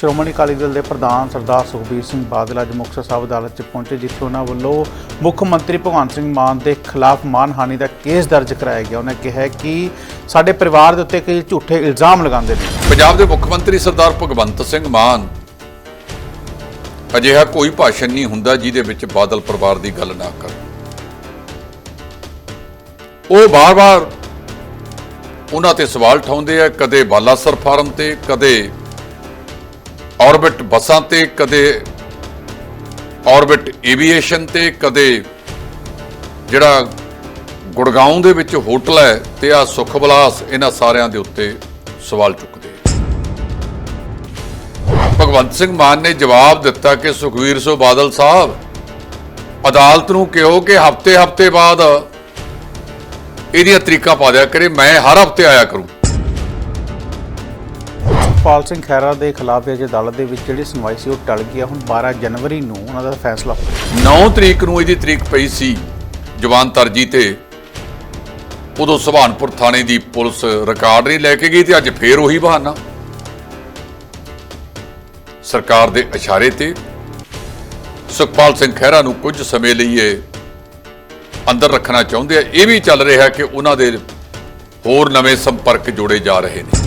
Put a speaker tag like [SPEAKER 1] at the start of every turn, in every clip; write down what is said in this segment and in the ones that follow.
[SPEAKER 1] ਸ਼੍ਰੋਮਣੀ ਅਕਾਲੀ ਦਲ ਦੇ ਪ੍ਰਧਾਨ ਸਰਦਾਰ ਸੁਖਬੀਰ ਸਿੰਘ ਬਾਦਲ ਅੱਜ ਮੁਕਤਸਰ ਸਾਹਿਬ ਅਦਾਲਤ 'ਚ ਪਹੁੰਚੇ, ਜਿੱਥੇ ਉਹਨਾਂ ਵੱਲੋਂ ਮੁੱਖ ਮੰਤਰੀ ਭਗਵੰਤ ਸਿੰਘ ਮਾਨ ਦੇ ਖਿਲਾਫ ਮਾਨਹਾਨੀ ਦਾ ਕੇਸ ਦਰਜ ਕਰਾਇਆ ਗਿਆ। ਉਹਨਾਂ ਕਿਹਾ ਕਿ ਸਾਡੇ ਪਰਿਵਾਰ ਦੇ ਉੱਤੇ ਕਈ ਝੂਠੇ ਇਲਜ਼ਾਮ ਲਗਾਉਂਦੇ ਨੇ।
[SPEAKER 2] ਪੰਜਾਬ ਦੇ ਮੁੱਖ ਮੰਤਰੀ ਸਰਦਾਰ ਭਗਵੰਤ ਸਿੰਘ ਮਾਨ ਅਜਿਹਾ ਕੋਈ ਭਾਸ਼ਣ ਨਹੀਂ ਹੁੰਦਾ ਜਿਹਦੇ ਵਿੱਚ ਬਾਦਲ ਪਰਿਵਾਰ ਦੀ ਗੱਲ ਨਾ ਕਰ ਉਹ ਬਾਰ-ਬਾਰ ਉਹਨਾਂ ਤੇ ਸਵਾਲ ਠਾਉਂਦੇ ਆ, ਕਦੇ ਬਾਲਾਸਰ ਫਾਰਮ ਤੇ, ਕਦੇ ਆਰਬਿਟ ਬੱਸਾਂ ਤੇ, ਕਦੇ ਆਰਬਿਟ ਏਵੀਏਸ਼ਨ ਤੇ, ਕਦੇ ਜਿਹੜਾ ਗੁੜਗਾਉਂ ਦੇ ਵਿੱਚ ਹੋਟਲ ਹੈ ਤੇ ਆ ਸੁਖ ਵਿਲਾਸ ਇਹਨਾਂ ਸਾਰਿਆਂ ਦੇ ਉੱਤੇ ਸਵਾਲ ਚੁੱਕਦੇ ਭਗਵੰਤ ਸਿੰਘ ਮਾਨ ਨੇ ਜਵਾਬ ਦਿੱਤਾ ਕਿ ਸੁਖਵੀਰ ਸਿੰਘ ਬਾਦਲ ਸਾਹਿਬ, ਅਦਾਲਤ ਨੂੰ ਕਿਹੋ ਕਿ ਹਫ਼ਤੇ ਹਫ਼ਤੇ ਬਾਅਦ ਇਹਦੀਆਂ ਤਰੀਕਾ ਪਾ ਦਿਆ ਕਰੇ, ਮੈਂ ਹਰ ਹਫ਼ਤੇ ਆਇਆ ਕਰੂੰ।
[SPEAKER 1] ਸੁਖਪਾਲ ਸਿੰਘ ਖਹਿਰਾ ਦੇ ਖਿਲਾਫ ਅੱਜ ਅਦਾਲਤ ਦੇ ਵਿੱਚ ਜਿਹੜੀ ਸੁਣਵਾਈ ਸੀ, ਉਹ ਟਲ ਗਈ ਹੈ। ਹੁਣ 12 ਜਨਵਰੀ ਨੂੰ ਉਹਨਾਂ ਦਾ ਫੈਸਲਾ ਹੋਵੇਗਾ
[SPEAKER 2] 9 ਤਰੀਕ ਨੂੰ ਇਹਦੀ ਤਰੀਕ ਪਈ ਸੀ, ਜਵਾਨ ਤਰਜੀ ਤੇ ਉਦੋਂ ਸੁਭਾਨਪੁਰ ਥਾਣੇ ਦੀ ਪੁਲਿਸ ਰਿਕਾਰਡ ਨਹੀਂ ਲੈ ਕੇ ਗਈ ਤੇ ਅੱਜ ਫੇਰ ਉਹੀ ਬਹਾਨਾ। ਸਰਕਾਰ ਦੇ ਇਸ਼ਾਰੇ ਤੇ ਸੁਖਪਾਲ ਸਿੰਘ ਖਹਿਰਾ ਨੂੰ ਕੁਝ ਸਮੇਂ ਲਈ ਅੰਦਰ ਰੱਖਣਾ ਚਾਹੁੰਦੇ ਆ। ਇਹ ਵੀ ਚੱਲ ਰਿਹਾ ਕਿ ਉਹਨਾਂ ਦੇ ਹੋਰ ਨਵੇਂ ਸੰਪਰਕ ਜੋੜੇ ਜਾ ਰਹੇ ਨੇ।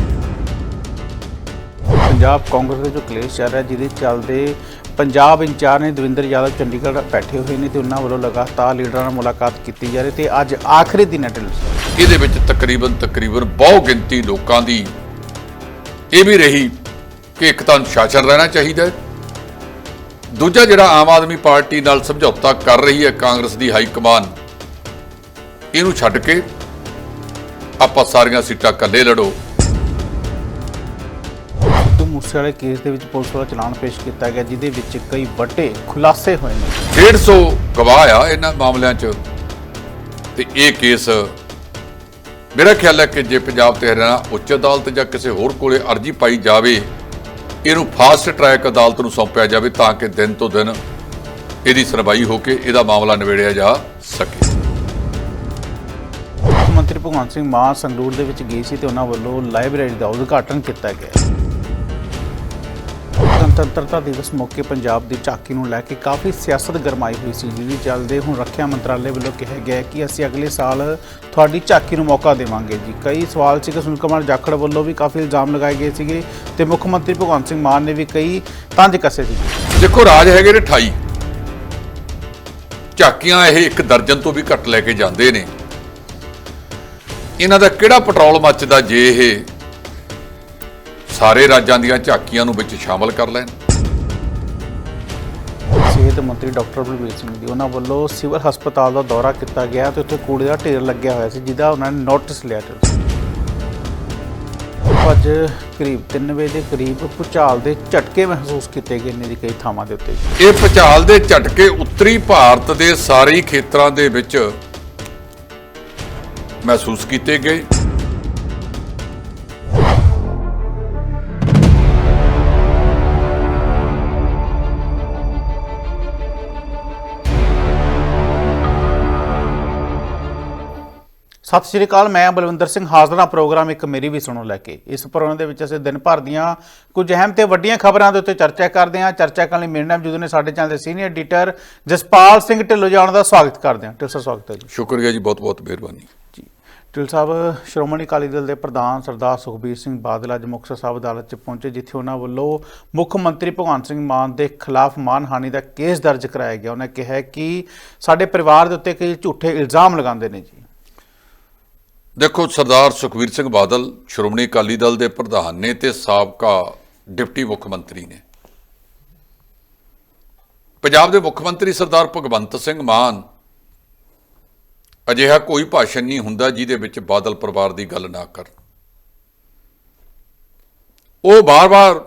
[SPEAKER 1] ਪੰਜਾਬ ਕਾਂਗਰਸ ਦੇ ਜੋ ਕਲੇਸ਼ ਚੱਲ ਰਿਹਾ, ਜਿਹਦੇ ਚੱਲਦੇ ਪੰਜਾਬ ਇੰਚਾਰਜ ਨੇ ਦਵਿੰਦਰ ਯਾਦਵ ਚੰਡੀਗੜ੍ਹ ਬੈਠੇ ਹੋਏ ਨੇ ਤੇ ਉਹਨਾਂ ਵੱਲੋਂ ਲਗਾਤਾਰ ਲੀਡਰਾਂ ਨਾਲ ਮੁਲਾਕਾਤ ਕੀਤੀ ਜਾ ਰਹੀ ਤੇ ਅੱਜ ਆਖਰੀ ਦਿਨ ਹੈ ਢਿੱਲੋਂ
[SPEAKER 2] ਇਹਦੇ ਵਿੱਚ ਤਕਰੀਬਨ ਤਕਰੀਬਨ ਬਹੁ ਗਿਣਤੀ ਲੋਕਾਂ ਦੀ ਇਹ ਵੀ ਰਹੀ ਕਿ ਇੱਕ ਤਾਂ ਅਨੁਸ਼ਾਸਨ ਰਹਿਣਾ ਚਾਹੀਦਾ ਹੈ। ਦੂਜਾ ਜਿਹੜਾ ਆਮ ਆਦਮੀ ਪਾਰਟੀ ਨਾਲ ਸਮਝੌਤਾ ਕਰ ਰਹੀ ਹੈ ਕਾਂਗਰਸ ਦੀ ਹਾਈ ਕਮਾਨ, ਇਹਨੂੰ ਛੱਡ ਕੇ ਆਪਾਂ ਸਾਰੀਆਂ ਸੀਟਾਂ ਇਕੱਲੇ ਲੜੋ।
[SPEAKER 1] ਸਿੱਧੂ ਮੂਸੇ ਵਾਲੇ ਕੇਸ ਦੇ ਵਿੱਚ ਪੁਲਿਸ ਵੱਲੋਂ ਚਲਾਨ ਪੇਸ਼ ਕੀਤਾ ਗਿਆ ਜਿਹਦੇ ਵਿੱਚ ਕਈ ਵੱਡੇ ਖੁਲਾਸੇ ਹੋਏ ਨੇ।
[SPEAKER 2] 150 ਗਵਾਹ ਆ ਇਹਨਾਂ ਮਾਮਲਿਆਂ 'ਚ। ਤੇ ਇਹ ਕੇਸ ਮੇਰਾ ਖਿਆਲ ਹੈ ਕਿ ਜੇ ਪੰਜਾਬ ਤੇ ਹਰਿਆਣਾ ਉੱਚ ਅਦਾਲਤ ਜਾਂ ਕਿਸੇ ਹੋਰ ਕੋਲੇ ਅਰਜੀ ਪਾਈ ਜਾਵੇ ਇਹਨੂੰ ਫਾਸਟ ਟਰੈਕ ਅਦਾਲਤ ਨੂੰ ਸੌਂਪਿਆ ਜਾਵੇ ਤਾਂ ਕਿ ਦਿਨ ਤੋਂ ਦਿਨ ਇਹਦੀ ਸੁਣਵਾਈ ਹੋ ਕੇ ਇਹਦਾ ਮਾਮਲਾ ਨਿਬੇੜਿਆ ਜਾ ਸਕੇ।
[SPEAKER 1] ਮੁੱਖ ਮੰਤਰੀ ਭਗਵੰਤ ਸਿੰਘ ਮਾਨ ਸੰਗਰੂਰ ਦੇ ਵਿੱਚ ਗਏ ਸੀ ਤੇ ਉਹਨਾਂ ਵੱਲੋਂ ਲਾਇਬ੍ਰੇਰੀ ਦਾ ਉਦਘਾਟਨ ਕੀਤਾ ਗਿਆ। ਗਣਤੰਤਰਤਾ ਦਿਵਸ ਮੌਕੇ ਪੰਜਾਬ ਦੀ ਝਾਕੀ ਨੂੰ ਲੈ ਕੇ ਕਾਫੀ ਸਿਆਸਤ ਗਰਮਾਈ ਹੋਈ ਸੀ, ਜਿਹਦੇ ਚੱਲਦੇ ਹੁਣ ਰੱਖਿਆ ਮੰਤਰਾਲੇ ਵੱਲੋਂ ਕਿਹਾ ਗਿਆ ਹੈ ਕਿ ਅਸੀਂ ਅਗਲੇ ਸਾਲ ਤੁਹਾਡੀ ਝਾਕੀ ਨੂੰ ਮੌਕਾ ਦੇਵਾਂਗੇ ਜੀ। ਕਈ ਸਵਾਲ ਸੀ ਕਿ ਸੁਨੀਲ ਕੁਮਾਰ ਜਾਖੜ ਵੱਲੋਂ ਵੀ ਕਾਫੀ ਇਲਜ਼ਾਮ ਲਗਾਏ ਗਏ ਸੀਗੇ ਤੇ ਮੁੱਖ ਮੰਤਰੀ ਭਗਵੰਤ ਸਿੰਘ ਮਾਨ ਨੇ ਵੀ ਕਈ ਤੰਜ ਕੱਸੇ ਸੀ।
[SPEAKER 2] ਦੇਖੋ, ਰਾਜ ਹੈਗੇ ਨੇ 28 ਝਾਕੀਆਂ ਇਹ ਇੱਕ ਦਰਜਨ ਤੋਂ ਵੀ ਘੱਟ ਲੈ ਕੇ ਜਾਂਦੇ ਨੇ। ਇਹਨਾਂ ਦਾ ਕਿਹੜਾ ਪੈਟਰੋਲ ਮੱਚਦਾ ਜੇ ਇਹ ਸਾਰੇ ਰਾਜਾਂ ਦੀਆਂ ਝਾਕੀਆਂ ਨੂੰ ਵਿੱਚ ਸ਼ਾਮਲ ਕਰ ਲੈਣ।
[SPEAKER 1] ਸਿਹਤ ਮੰਤਰੀ ਡਾਕਟਰ ਬਲਬੀਰ ਸਿੰਘ ਦੀ ਉਹਨਾਂ ਵੱਲੋਂ ਸਿਵਲ ਹਸਪਤਾਲ ਦਾ ਦੌਰਾ ਕੀਤਾ ਗਿਆ ਤੇ ਉੱਥੇ ਕੂੜੇ ਦਾ ਢੇਰ ਲੱਗਿਆ ਹੋਇਆ ਸੀ ਜਿਹਦਾ ਉਹਨਾਂ ਨੇ ਨੋਟਿਸ ਲਿਆ ਤੇ ਅੱਜ ਕਰੀਬ 3 ਵਜੇ ਦੇ ਕਰੀਬ ਭੁਚਾਲ ਦੇ ਝਟਕੇ ਮਹਿਸੂਸ ਕੀਤੇ ਗਏ ਨੇ ਜੀ ਕਈ ਥਾਵਾਂ ਦੇ ਉੱਤੇ।
[SPEAKER 2] ਇਹ ਭੁਚਾਲ ਦੇ ਝਟਕੇ ਉੱਤਰੀ ਭਾਰਤ ਦੇ ਸਾਰੇ ਖੇਤਰਾਂ ਦੇ ਵਿੱਚ ਮਹਿਸੂਸ ਕੀਤੇ ਗਏ।
[SPEAKER 1] ਸਤਿ ਸ਼੍ਰੀ ਅਕਾਲ ਮੈਂ ਬਲਵਿੰਦਰ ਸਿੰਘ ਹਾਜ਼ਰ ਪ੍ਰੋਗਰਾਮ ਇੱਕ ਮੇਰੀ ਵੀ ਸੁਣੋ ਲੈ ਕੇ। ਇਸ ਪ੍ਰੋਗਰਾਮ ਦੇ ਵਿੱਚ ਅਸੀਂ ਦਿਨ ਭਰ ਦੀਆਂ ਕੁਝ ਅਹਿਮ ਤੇ ਵੱਡੀਆਂ ਖਬਰਾਂ ਦੇ ਉੱਤੇ ਚਰਚਾ ਕਰਦੇ ਹਾਂ। ਚਰਚਾ ਕਰਨ ਲਈ ਮੇਰੇ ਨਾਲ ਜੁਦੇ ਨੇ ਸਾਡੇ ਚੈਨਲ ਦੇ ਸੀਨੀਅਰ ਐਡੀਟਰ ਜਸਪਾਲ ਸਿੰਘ ਢਿੱਲੋਂ ਜਾਣ ਦਾ ਸਵਾਗਤ ਕਰਦੇ ਹਾਂ। ਢਿੱਲੋਂ ਸਾਹਿਬ ਸਵਾਗਤ ਹੈ ਜੀ।
[SPEAKER 2] ਸ਼ੁਕਰੀਆ ਜੀ ਬਹੁਤ ਬਹੁਤ ਮਿਹਰਬਾਨੀ।
[SPEAKER 1] ਜੀ। ਢਿੱਲ ਸਾਹਿਬ ਸ਼੍ਰੋਮਣੀ ਅਕਾਲੀ ਦਲ ਦੇ ਪ੍ਰਧਾਨ ਸਰਦਾਰ ਸੁਖਬੀਰ ਸਿੰਘ ਬਾਦਲ ਅੱਜ ਮੁਕਤਸਰ ਸਾਹਿਬ ਅਦਾਲਤ 'ਚ ਪਹੁੰਚੇ ਜਿੱਥੇ ਉਹਨਾਂ ਵੱਲੋਂ ਮੁੱਖ ਮੰਤਰੀ ਭਗਵੰਤ ਸਿੰਘ ਮਾਨ ਦੇ ਖਿਲਾਫ ਮਾਨਹਾਨੀ ਦਾ ਕੇਸ ਦਰਜ ਕਰਾਇਆ ਗਿਆ। ਉਹਨਾਂ ਕਿਹਾ ਕਿ ਸਾਡੇ ਪਰਿਵਾਰ ਦੇ ਉੱਤੇ ਕਈ ਝੂਠੇ ਇਲਜ਼ਾਮ ਲਗਾਉਂਦੇ ਨੇ ਜੀ।
[SPEAKER 2] ਦੇਖੋ, ਸਰਦਾਰ ਸੁਖਵੀਰ ਸਿੰਘ ਬਾਦਲ ਸ਼੍ਰੋਮਣੀ ਅਕਾਲੀ ਦਲ ਦੇ ਪ੍ਰਧਾਨ ਨੇ ਤੇ ਸਾਬਕਾ ਡਿਪਟੀ ਮੁੱਖ ਮੰਤਰੀ ਨੇ। ਪੰਜਾਬ ਦੇ ਮੁੱਖ ਮੰਤਰੀ ਸਰਦਾਰ ਭਗਵੰਤ ਸਿੰਘ ਮਾਨ ਅਜਿਹਾ ਕੋਈ ਭਾਸ਼ਣ ਨਹੀਂ ਹੁੰਦਾ ਜਿਹਦੇ ਵਿੱਚ ਬਾਦਲ ਪਰਿਵਾਰ ਦੀ ਗੱਲ ਨਾ ਕਰਨ। ਉਹ ਬਾਰ-ਬਾਰ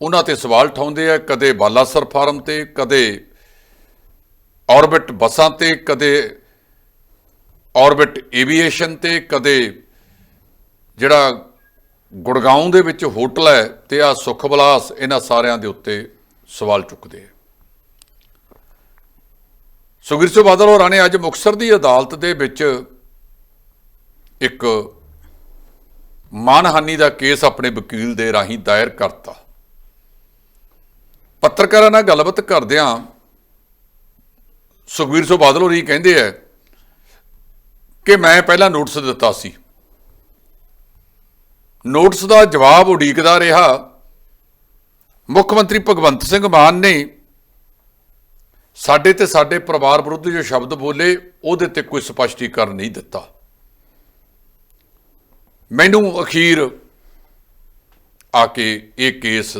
[SPEAKER 2] ਉਹਨਾਂ ਤੇ ਸਵਾਲ ਠਾਉਂਦੇ ਆ, ਕਦੇ ਬਾਲਾਸਰ ਫਾਰਮ ਤੇ, ਕਦੇ ਆਰਬਿਟ ਬੱਸਾਂ ਤੇ, ਕਦੇ ਆਰਬਿਟ ਏਵੀਏਸ਼ਨ ਤੇ ਕਦੇ ਜਿਹੜਾ ਗੁੜਗਾਉਂ ਦੇ ਵਿੱਚ ਹੋਟਲ ਹੈ ਤੇ ਆ ਸੁਖ ਵਿਲਾਸ ਇਹਨਾਂ ਸਾਰਿਆਂ ਦੇ ਉੱਤੇ ਸਵਾਲ ਚੁੱਕਦੇ ਆ। ਸੁਖਬੀਰ ਸਿੰਘ ਬਾਦਲ ਹੋਰਾਂ ਨੇ ਅੱਜ ਮੁਕਤਸਰ ਦੀ ਅਦਾਲਤ ਦੇ ਵਿੱਚ ਇੱਕ ਮਾਨਹਾਨੀ ਦਾ ਕੇਸ ਆਪਣੇ ਵਕੀਲ ਦੇ ਰਾਹੀਂ ਦਾਇਰ ਕਰਤਾ। ਪੱਤਰਕਾਰਾਂ ਨਾਲ ਗੱਲਬਾਤ ਕਰਦਿਆਂ ਸੁਖਬੀਰ ਸਿੰਘ ਬਾਦਲ ਹੋਰੀ ਕਹਿੰਦੇ ਆ ਕਿ ਮੈਂ ਪਹਿਲਾਂ ਨੋਟਿਸ ਦਿੱਤਾ ਸੀ। ਨੋਟਿਸ ਦਾ ਜਵਾਬ ਉਡੀਕਦਾ ਰਿਹਾ। ਮੁੱਖ ਮੰਤਰੀ ਭਗਵੰਤ ਸਿੰਘ ਮਾਨ ਨੇ ਸਾਡੇ ਤੇ ਸਾਡੇ ਪਰਿਵਾਰ ਵਿਰੁੱਧ ਜੋ ਸ਼ਬਦ ਬੋਲੇ, ਉਹਦੇ ਤੇ ਕੋਈ ਸਪਸ਼ਟੀਕਰਨ ਨਹੀਂ ਦਿੱਤਾ। ਮੈਨੂੰ ਅਖੀਰ ਆ ਕੇ ਇਹ ਕੇਸ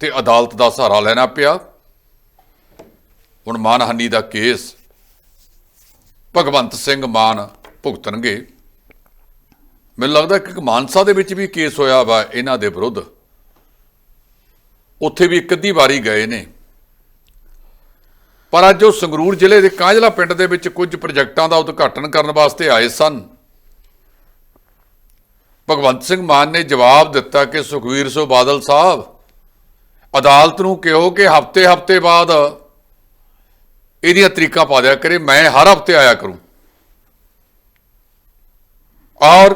[SPEAKER 2] ਤੇ ਅਦਾਲਤ ਦਾ ਸਹਾਰਾ ਲੈਣਾ ਪਿਆ। ਹੁਣ ਮਾਨਹਾਨੀ ਦਾ ਕੇਸ ਭਗਵੰਤ ਸਿੰਘ ਮਾਨ ਭੁਗਤਣਗੇ। ਮੈਨੂੰ ਲੱਗਦਾ ਕਿ ਮਾਨਸਾ ਦੇ ਵਿੱਚ ਵੀ ਕੇਸ ਹੋਇਆ ਵਾ ਇਹਨਾਂ ਦੇ ਵਿਰੁੱਧ। ਉੱਥੇ ਵੀ ਇੱਕ ਅੱਧੀ ਵਾਰੀ ਗਏ ਨੇ। ਪਰ ਅੱਜ ਉਹ ਸੰਗਰੂਰ ਜ਼ਿਲ੍ਹੇ ਦੇ ਕਾਂਝਲਾ ਪਿੰਡ ਦੇ ਵਿੱਚ ਕੁਝ ਪ੍ਰੋਜੈਕਟਾਂ ਦਾ ਉਦਘਾਟਨ ਕਰਨ ਵਾਸਤੇ ਆਏ ਸਨ। ਭਗਵੰਤ ਸਿੰਘ ਮਾਨ ਨੇ ਜਵਾਬ ਦਿੱਤਾ ਕਿ ਸੁਖਵੀਰ ਸਿੰਘ ਬਾਦਲ ਸਾਹਿਬ, ਅਦਾਲਤ ਨੂੰ ਕਿਹੋ ਕਿ ਹਫ਼ਤੇ ਹਫ਼ਤੇ ਬਾਅਦ ਇਹਦੀਆਂ ਤਰੀਕਾਂ ਪਾ ਦਿਆ ਕਰੇ, ਮੈਂ ਹਰ ਹਫ਼ਤੇ ਆਇਆ ਕਰੂੰ। ਔਰ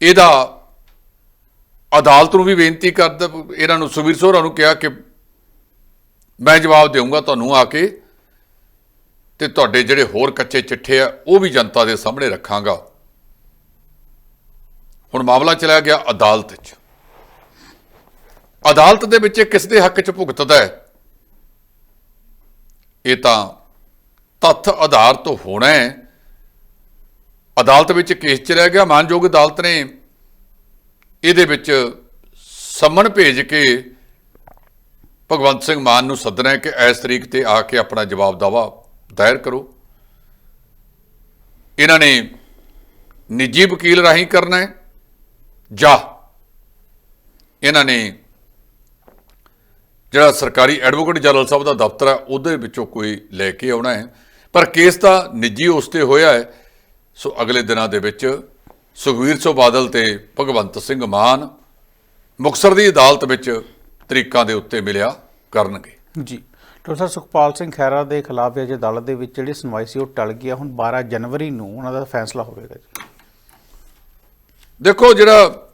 [SPEAKER 2] ਇਹਦਾ ਅਦਾਲਤ ਨੂੰ ਵੀ ਬੇਨਤੀ ਕਰਦਾ ਇਹਨਾਂ ਨੂੰ ਸੁਖਵੀਰ ਸੋਹਰਾ ਨੂੰ ਕਿਹਾ ਕਿ ਮੈਂ ਜਵਾਬ ਦੇਵਾਂਗਾ ਤੁਹਾਨੂੰ ਆ ਕੇ ਤੇ ਤੁਹਾਡੇ ਜਿਹੜੇ ਹੋਰ ਕੱਚੇ ਚਿੱਠੇ ਆ, ਉਹ ਵੀ ਜਨਤਾ ਦੇ ਸਾਹਮਣੇ ਰੱਖਾਂਗਾ। ਹੁਣ ਮਾਮਲਾ ਚਲਾ ਗਿਆ ਅਦਾਲਤ 'ਚ। ਅਦਾਲਤ ਦੇ ਵਿੱਚ ਇਹ ਕਿਸ ਦੇ ਹੱਕ 'ਚ ਭੁਗਤਦਾ ਹੈ? ਇਹ ਤਾਂ ਤੱਥ ਆਧਾਰ ਤੋਂ ਹੋਣਾ ਹੈ। ਅਦਾਲਤ ਵਿੱਚ ਕੇਸ ਚ ਰਹਿ ਗਿਆ। ਮਾਨਯੋਗ ਅਦਾਲਤ ਨੇ ਇਹਦੇ ਵਿੱਚ ਸਮਨ ਭੇਜ ਕੇ ਭਗਵੰਤ ਸਿੰਘ ਮਾਨ ਨੂੰ ਸੱਦਣਾ ਹੈ ਕਿ ਇਸ ਤਰੀਕ ਤੇ ਆ ਕੇ ਆਪਣਾ ਜਵਾਬ ਦਾਵਾ ਦਾਇਰ ਕਰੋ। ਇਹਨਾਂ ਨੇ ਨਿੱਜੀ ਵਕੀਲ ਰਾਹੀਂ ਕਰਨਾ ਹੈ। ਜਾਂ ਇਹਨਾਂ ਨੇ ਜਿਹੜਾ ਸਰਕਾਰੀ ਐਡਵੋਕੇਟ ਜਨਰਲ ਸਾਹਿਬ ਦਾ ਦਫ਼ਤਰ ਹੈ ਉਹਦੇ ਵਿੱਚੋਂ ਕੋਈ ਲੈ ਕੇ ਆਉਣਾ ਹੈ। ਪਰ ਕੇਸ ਤਾਂ ਨਿੱਜੀ ਉਸ ਤੇ ਹੋਇਆ ਹੈ। ਸੋ ਅਗਲੇ ਦਿਨਾਂ ਦੇ ਵਿੱਚ ਸੁਖਵੀਰ ਸਿੰਘ ਬਾਦਲ ਤੇ ਭਗਵੰਤ ਸਿੰਘ ਮਾਨ ਮੁਕਤਸਰ ਦੀ ਅਦਾਲਤ ਵਿੱਚ ਤਰੀਕਾਂ ਦੇ ਉੱਤੇ ਮਿਲਿਆ ਕਰਨਗੇ।
[SPEAKER 1] ਜੀ। ਡਾਕਟਰ ਸੁਖਪਾਲ ਸਿੰਘ ਖਹਿਰਾ ਦੇ ਖਿਲਾਫ ਅੱਜ ਅਦਾਲਤ ਦੇ ਵਿੱਚ ਜਿਹੜੀ ਸੁਣਵਾਈ ਸੀ ਉਹ ਟਲ ਗਿਆ ਹੁਣ 12 ਜਨਵਰੀ ਨੂੰ ਉਹਨਾਂ ਦਾ ਫੈਸਲਾ ਹੋਵੇਗਾ ਜੀ।
[SPEAKER 2] ਦੇਖੋ ਜਿਹੜਾ